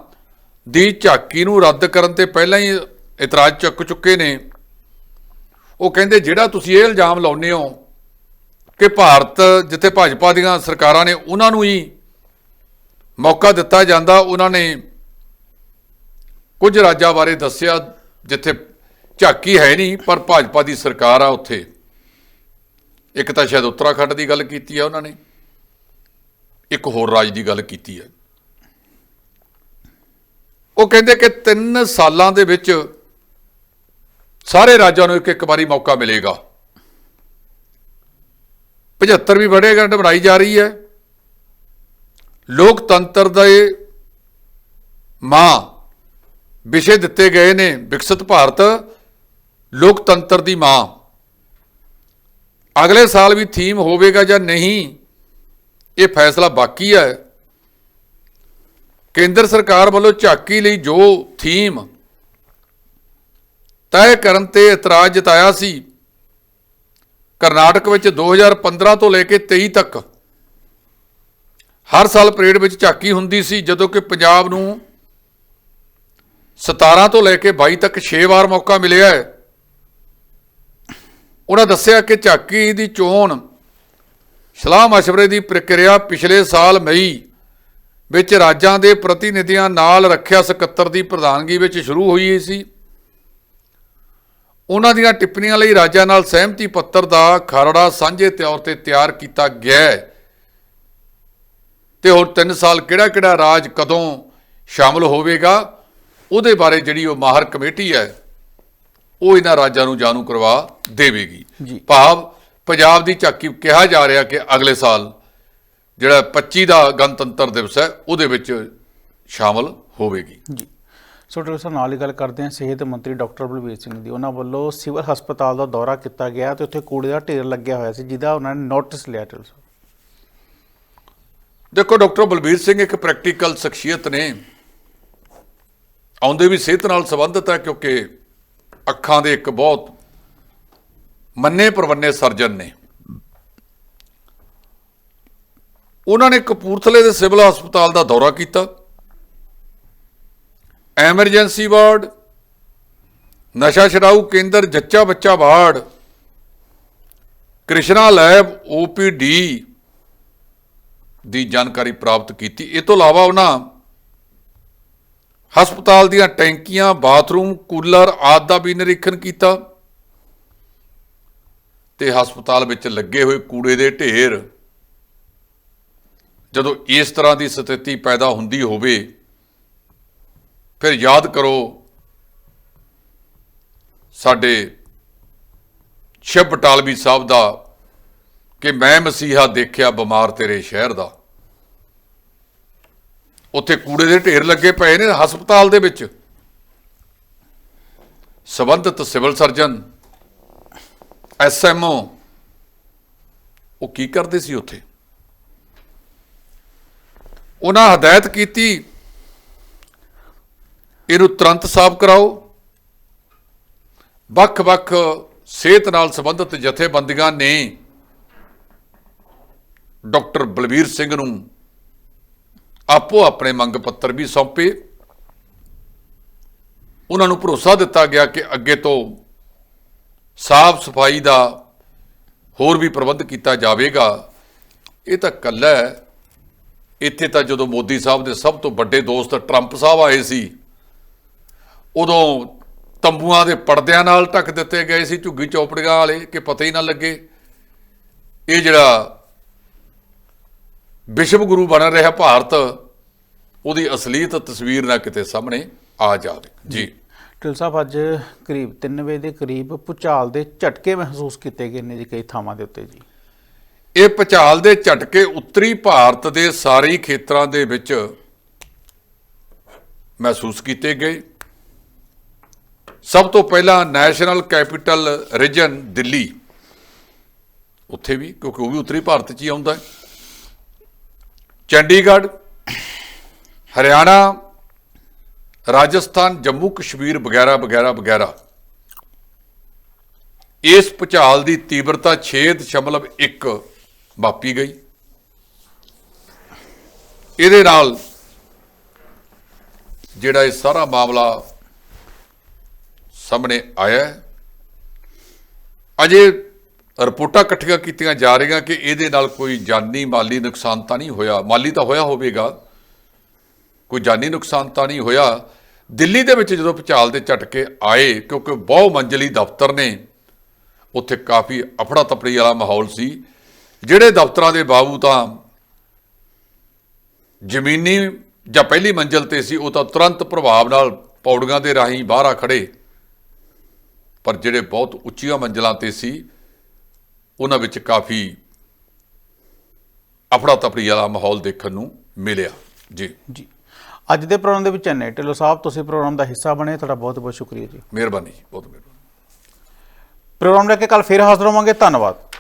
[SPEAKER 2] ਦੀ ਝਾਕੀ ਨੂੰ ਰੱਦ ਕਰਨ ਤੇ ਪਹਿਲਾਂ ਹੀ ਇਤਰਾਜ਼ ਚੁੱਕ ਚੁੱਕੇ ਨੇ। ਉਹ ਕਹਿੰਦੇ, ਜਿਹੜਾ ਤੁਸੀਂ ਇਹ ਇਲਜ਼ਾਮ ਲਾਉਂਦੇ ਹੋ ਕਿ ਭਾਰਤ, ਜਿੱਥੇ ਭਾਜਪਾ ਦੀਆਂ ਸਰਕਾਰਾਂ ਨੇ ਉਹਨਾਂ ਨੂੰ ਹੀ ਮੌਕਾ ਦਿੱਤਾ ਜਾਂਦਾ, ਉਹਨਾਂ ਨੇ ਕੁਝ ਰਾਜਾਂ ਬਾਰੇ ਦੱਸਿਆ ਜਿੱਥੇ ਝਾਕੀ ਹੈ ਨਹੀਂ, ਪਰ ਭਾਜਪਾ ਦੀ ਸਰਕਾਰ ਆ ਉੱਥੇ। ਇੱਕ ਤਾਂ ਸ਼ਾਇਦ ਉੱਤਰਾਖੰਡ ਦੀ ਗੱਲ ਕੀਤੀ ਹੈ ਉਹਨਾਂ ਨੇ, ਇੱਕ ਹੋਰ ਰਾਜ ਦੀ ਗੱਲ ਕੀਤੀ ਹੈ ਉਹ ਕਹਿੰਦੇ ਕਿ 3 ਸਾਲਾਂ ਦੇ ਵਿੱਚ ਸਾਰੇ ਰਾਜਾਂ ਨੂੰ ਇੱਕ ਇੱਕ ਵਾਰੀ ਮੌਕਾ ਮਿਲੇਗਾ। 75 ਵੀ ਵਧੇਗਾ ਬਣਾਈ ਜਾ ਰਹੀ ਹੈ। ਲੋਕਤੰਤਰ ਦਾ ਇਹ ਮਾਂ ਵਿਸ਼ੇ ਦਿੱਤੇ ਗਏ ਨੇ, ਵਿਕਸਿਤ ਭਾਰਤ, ਲੋਕਤੰਤਰ ਦੀ ਮਾਂ। ਅਗਲੇ ਸਾਲ ਵੀ ਥੀਮ ਹੋਵੇਗਾ ਜਾਂ ਨਹੀਂ, ਇਹ ਫੈਸਲਾ ਬਾਕੀ ਹੈ। ਕੇਂਦਰ ਸਰਕਾਰ ਵੱਲੋਂ ਝਾਕੀ ਲਈ ਜੋ ਥੀਮ ਤੈਅ ਕਰਨ ਤੇ ਇਤਰਾਜ਼ ਜਤਾਇਆ ਸੀ, ਕਰਨਾਟਕ ਵਿੱਚ 2015 ਤੋਂ ਲੈ ਕੇ 23 ਤੱਕ ਹਰ ਸਾਲ ਪਰੇਡ ਵਿੱਚ ਝਾਕੀ ਹੁੰਦੀ ਸੀ, ਜਦੋਂ ਕਿ ਪੰਜਾਬ ਨੂੰ 17 ਤੋਂ ਲੈ ਕੇ 22 ਤੱਕ 6 ਵਾਰ ਮੌਕਾ ਮਿਲਿਆ ਹੈ। ਉਹਨਾਂ ਦੱਸਿਆ ਕਿ ਝਾਕੀ ਦੀ ਚੋਣ ਸਲਾਹ ਮਸ਼ਵਰੇ ਦੀ ਪ੍ਰਕਿਰਿਆ ਪਿਛਲੇ ਸਾਲ ਮਈ ਵਿੱਚ ਰਾਜਾਂ ਦੇ ਪ੍ਰਤੀਨਿਧੀਆਂ ਨਾਲ ਰੱਖਿਆ ਸਕੱਤਰ ਦੀ ਪ੍ਰਧਾਨਗੀ ਵਿੱਚ ਸ਼ੁਰੂ ਹੋਈ ਸੀ। ਉਹਨਾਂ ਦੀਆਂ ਟਿੱਪਣੀਆਂ ਲਈ ਰਾਜਾਂ ਨਾਲ ਸਹਿਮਤੀ ਪੱਤਰ ਦਾ ਖਰੜਾ ਸਾਂਝੇ ਤੌਰ ਤੇ ਤਿਆਰ ਕੀਤਾ ਗਿਆ ਹੈ। ਤੇ ਹੁਣ 3 ਸਾਲ ਕਿਹੜਾ ਕਿਹੜਾ ਰਾਜ ਕਦੋਂ ਸ਼ਾਮਲ ਹੋਵੇਗਾ, ਉਹਦੇ ਬਾਰੇ ਜਿਹੜੀ ਉਹ ਮਾਹਰ ਕਮੇਟੀ ਹੈ ਉਹ ਇਹਨਾਂ ਰਾਜਾਂ ਨੂੰ ਜਾਣੂ ਕਰਵਾ ਦੇਵੇਗੀ। ਭਾਵ ਪੰਜਾਬ ਦੀ ਝਾਕੀ ਕਿਹਾ ਜਾ ਰਿਹਾ ਕਿ ਅਗਲੇ ਸਾਲ ਜਿਹੜਾ 25 ਦਾ ਗਣਤੰਤਰ ਦਿਵਸ ਹੈ ਉਹਦੇ ਵਿੱਚ ਸ਼ਾਮਲ ਹੋਵੇਗੀ।
[SPEAKER 1] ਜੀ। ਸੋ ਡਾਕਟਰ ਸਾਹਿਬ ਨਾਲ ਹੀ ਗੱਲ ਕਰਦੇ ਹਾਂ ਸਿਹਤ ਮੰਤਰੀ ਡਾਕਟਰ ਬਲਬੀਰ ਸਿੰਘ ਦੀ। ਉਹਨਾਂ ਵੱਲੋਂ ਸਿਵਲ ਹਸਪਤਾਲ ਦਾ ਦੌਰਾ ਕੀਤਾ ਗਿਆ ਤੇ ਉੱਥੇ ਕੂੜੇ ਦਾ ਢੇਰ ਲੱਗਿਆ ਹੋਇਆ ਸੀ ਜਿਹਦਾ ਉਹਨਾਂ ਨੇ ਨੋਟਿਸ ਲਿਆ ਸਾਹਿਬ।
[SPEAKER 2] ਦੇਖੋ ਡਾਕਟਰ ਬਲਬੀਰ ਸਿੰਘ ਇੱਕ ਪ੍ਰੈਕਟੀਕਲ ਸ਼ਖਸੀਅਤ ਨੇ। ਆਉਂਦੇ ਵੀ ਸਿਹਤ ਨਾਲ ਸੰਬੰਧਿਤ ਹੈ ਕਿਉਂਕਿ ਅੱਖਾਂ ਦੇ ਇੱਕ ਬਹੁਤ ਮੰਨੇ ਪਰਵੰਨੇ ਸਰਜਨ ਨੇ। ਉਹਨਾਂ ਨੇ ਕਪੂਰਥਲੇ ਦੇ ਸਿਵਲ ਹਸਪਤਾਲ ਦਾ ਦੌਰਾ ਕੀਤਾ। ਐਮਰਜੈਂਸੀ ਵਾਰਡ, ਨਸ਼ਾ ਛਡਾਊ ਕੇਂਦਰ, ਜੱਚਾ ਬੱਚਾ ਵਾਰਡ, ਕ੍ਰਿਸ਼ਨਾ ਲੈਬ ਓਪੀਡੀ ਦੀ ਜਾਣਕਾਰੀ ਪ੍ਰਾਪਤ ਕੀਤੀ। ਇਹ ਤੋਂ ਇਲਾਵਾ ਉਹਨਾਂ ਹਸਪਤਾਲ ਦੀਆਂ ਟੈਂਕੀਆਂ, ਬਾਥਰੂਮ, ਕੂਲਰ ਆਦਿ ਦਾ ਵੀ ਨਿਰੀਖਣ ਕੀਤਾ ਤੇ ਹਸਪਤਾਲ ਵਿੱਚ ਲੱਗੇ ਹੋਏ ਕੂੜੇ ਦੇ ਢੇਰ। ਜਦੋਂ ਇਸ ਤਰ੍ਹਾਂ ਦੀ ਸਥਿਤੀ ਪੈਦਾ ਹੁੰਦੀ ਹੋਵੇ, ਫਿਰ ਯਾਦ ਕਰੋ, ਸਾਡੇ ਸ਼ਿਵ ਬਟਾਲਵੀ ਸਾਹਿਬ ਦਾ ਕਿ ਮੈਂ ਮਸੀਹਾ ਦੇਖਿਆ ਬਿਮਾਰ ਤੇਰੇ ਸ਼ਹਿਰ ਦਾ। ਉੱਥੇ ਕੂੜੇ ਦੇ ਢੇਰ ਲੱਗੇ ਪਏ ਨੇ ਹਸਪਤਾਲ ਦੇ ਵਿੱਚ। ਸਬੰਧਤ ਸਿਵਲ ਸਰਜਨ ਐਸਐਮਓ ਉਹ ਕੀ ਕਰਦੇ ਸੀ ਉੱਥੇ? ਉਹਨਾਂ ਹਦਾਇਤ ਕੀਤੀ, ਇਹਨੂੰ ਤੁਰੰਤ ਸਾਫ਼ ਕਰਾਓ। ਵੱਖ-ਵੱਖ ਸਿਹਤ ਨਾਲ ਸੰਬੰਧਿਤ ਜਥੇਬੰਦੀਆਂ ਨੇ ਡਾਕਟਰ ਬਲਬੀਰ ਸਿੰਘ ਨੂੰ ਆਪੋ ਆਪਣੇ ਮੰਗ ਪੱਤਰ ਵੀ ਸੌਂਪੇ। ਉਹਨਾਂ ਨੂੰ ਭਰੋਸਾ ਦਿੱਤਾ ਗਿਆ ਕਿ ਅੱਗੇ ਤੋਂ ਸਾਫ਼ ਸਫ਼ਾਈ ਦਾ ਹੋਰ ਵੀ ਪ੍ਰਬੰਧ ਕੀਤਾ ਜਾਵੇਗਾ। ਇਹ ਤਾਂ ਕੱਲਾ ਇੱਥੇ ਤਾਂ ਜਦੋਂ ਮੋਦੀ ਸਾਹਿਬ ਦੇ ਸਭ ਤੋਂ ਵੱਡੇ ਦੋਸਤ ਟਰੰਪ ਸਾਹਿਬ ਆਏ ਸੀ, ਉਦੋਂ ਤੰਬੂਆਂ ਦੇ ਪਰਦਿਆਂ ਨਾਲ ਢੱਕ ਦਿੱਤੇ ਗਏ ਸੀ ਝੁੱਗੀ ਚੌਪੜੀਆਂ ਵਾਲੇ ਕਿ ਪਤਾ ਹੀ ਨਾ ਲੱਗੇ। ਇਹ ਜਿਹੜਾ ਵਿਸ਼ਵ ਗੁਰੂ ਬਣ ਰਿਹਾ ਭਾਰਤ ਉਹਦੀ ਅਸਲੀਅਤ ਤਸਵੀਰ ਨਾ ਕਿਤੇ ਸਾਹਮਣੇ ਆ ਜਾਵੇ। ਜੀ।
[SPEAKER 1] ਟਿਲ ਸਾਹਿਬ ਅੱਜ ਕਰੀਬ 3 ਵਜੇ ਦੇ ਕਰੀਬ ਭੁਚਾਲ ਦੇ ਝਟਕੇ ਮਹਿਸੂਸ ਕੀਤੇ ਗਏ ਨੇ ਜੀ ਕਈ ਥਾਵਾਂ ਦੇ ਉੱਤੇ ਜੀ।
[SPEAKER 2] ਇਹ ਭਚਾਲ ਦੇ ਝਟਕੇ ਉੱਤਰੀ ਭਾਰਤ ਦੇ ਸਾਰੇ ਖੇਤਰਾਂ ਦੇ ਵਿੱਚ ਮਹਿਸੂਸ ਕੀਤੇ ਗਏ। ਸਭ ਤੋਂ ਪਹਿਲਾਂ ਨੈਸ਼ਨਲ ਕੈਪੀਟਲ ਰੀਜਨ ਦਿੱਲੀ। ਉੱਥੇ ਵੀ ਕਿਉਂਕਿ ਉਹ ਵੀ ਉੱਤਰੀ ਭਾਰਤ 'ਚ ਹੀ ਆਉਂਦਾ ਹੈ। ਚੰਡੀਗੜ੍ਹ, ਹਰਿਆਣਾ, ਰਾਜਸਥਾਨ, ਜੰਮੂ ਕਸ਼ਮੀਰ ਵਗੈਰਾ ਵਗੈਰਾ ਵਗੈਰਾ। ਇਸ ਭੁਚਾਲ ਦੀ ਤੀਬਰਤਾ 6.1 ਮਾਪੀ ਗਈ। ਇਹਦੇ ਨਾਲ ਜਿਹੜਾ ਇਹ ਸਾਰਾ ਮਾਮਲਾ ਸਾਹਮਣੇ ਆਇਆ ਅਜੇ ਰਿਪੋਰਟਾਂ ਇਕੱਠੀਆਂ ਕੀਤੀਆਂ ਜਾ ਰਹੀਆਂ ਕਿ ਇਹਦੇ ਨਾਲ ਕੋਈ ਜਾਨੀ ਮਾਲੀ ਨੁਕਸਾਨ ਤਾਂ ਨਹੀਂ ਹੋਇਆ। ਮਾਲੀ ਤਾਂ ਹੋਇਆ ਹੋਵੇਗਾ। ਕੋਈ ਜਾਨੀ ਨੁਕਸਾਨ ਤਾਂ ਨਹੀਂ ਹੋਇਆ। ਦਿੱਲੀ ਦੇ ਵਿੱਚ ਜਦੋਂ ਭੁਚਾਲ ਦੇ ਝਟਕੇ ਆਏ, ਕਿਉਂਕਿ ਬਹੁ ਮੰਜ਼ਲੀ ਦਫ਼ਤਰ ਨੇ, ਉੱਥੇ ਕਾਫੀ ਅਫੜਾ ਤਫੜੀ ਵਾਲਾ ਮਾਹੌਲ ਸੀ। ਜਿਹੜੇ ਦਫ਼ਤਰਾਂ ਦੇ ਬਾਬੂ ਤਾਂ ਜ਼ਮੀਨੀ ਜਾਂ ਪਹਿਲੀ ਮੰਜ਼ਲ ਤੇ ਸੀ, ਉਹ ਤਾਂ ਤੁਰੰਤ ਪ੍ਰਭਾਵ ਨਾਲ ਪੌੜੀਆਂ ਦੇ ਰਾਹੀਂ ਬਾਹਰ ਆ ਖੜੇ ਪਰ ਜਿਹੜੇ ਬਹੁਤ ਉੱਚੀਆਂ ਮੰਜ਼ਲਾਂ ਤੇ ਸੀ ਉਹਨਾਂ ਵਿੱਚ ਕਾਫੀ ਅਫੜਾ ਤਫੜੀ ਵਾਲਾ ਮਾਹੌਲ ਦੇਖਣ ਨੂੰ ਮਿਲਿਆ। ਜੀ।
[SPEAKER 1] ਜੀ। ਅੱਜ ਦੇ ਪ੍ਰੋਗਰਾਮ ਦੇ ਵਿੱਚ ਐਨੇ ਢਿੱਲੋਂ ਸਾਹਿਬ ਤੁਸੀਂ ਪ੍ਰੋਗਰਾਮ ਦਾ ਹਿੱਸਾ ਬਣੇ ਤੁਹਾਡਾ ਬਹੁਤ ਬਹੁਤ ਸ਼ੁਕਰੀਆ ਜੀ।
[SPEAKER 2] ਮਿਹਰਬਾਨੀ ਜੀ ਬਹੁਤ ਮਿਹਰਬਾਨੀ।
[SPEAKER 1] ਪ੍ਰੋਗਰਾਮ ਲੈ ਕੇ ਕੱਲ ਫੇਰ ਹਾਜ਼ਰ ਹੋਵਾਂਗੇ। ਧੰਨਵਾਦ।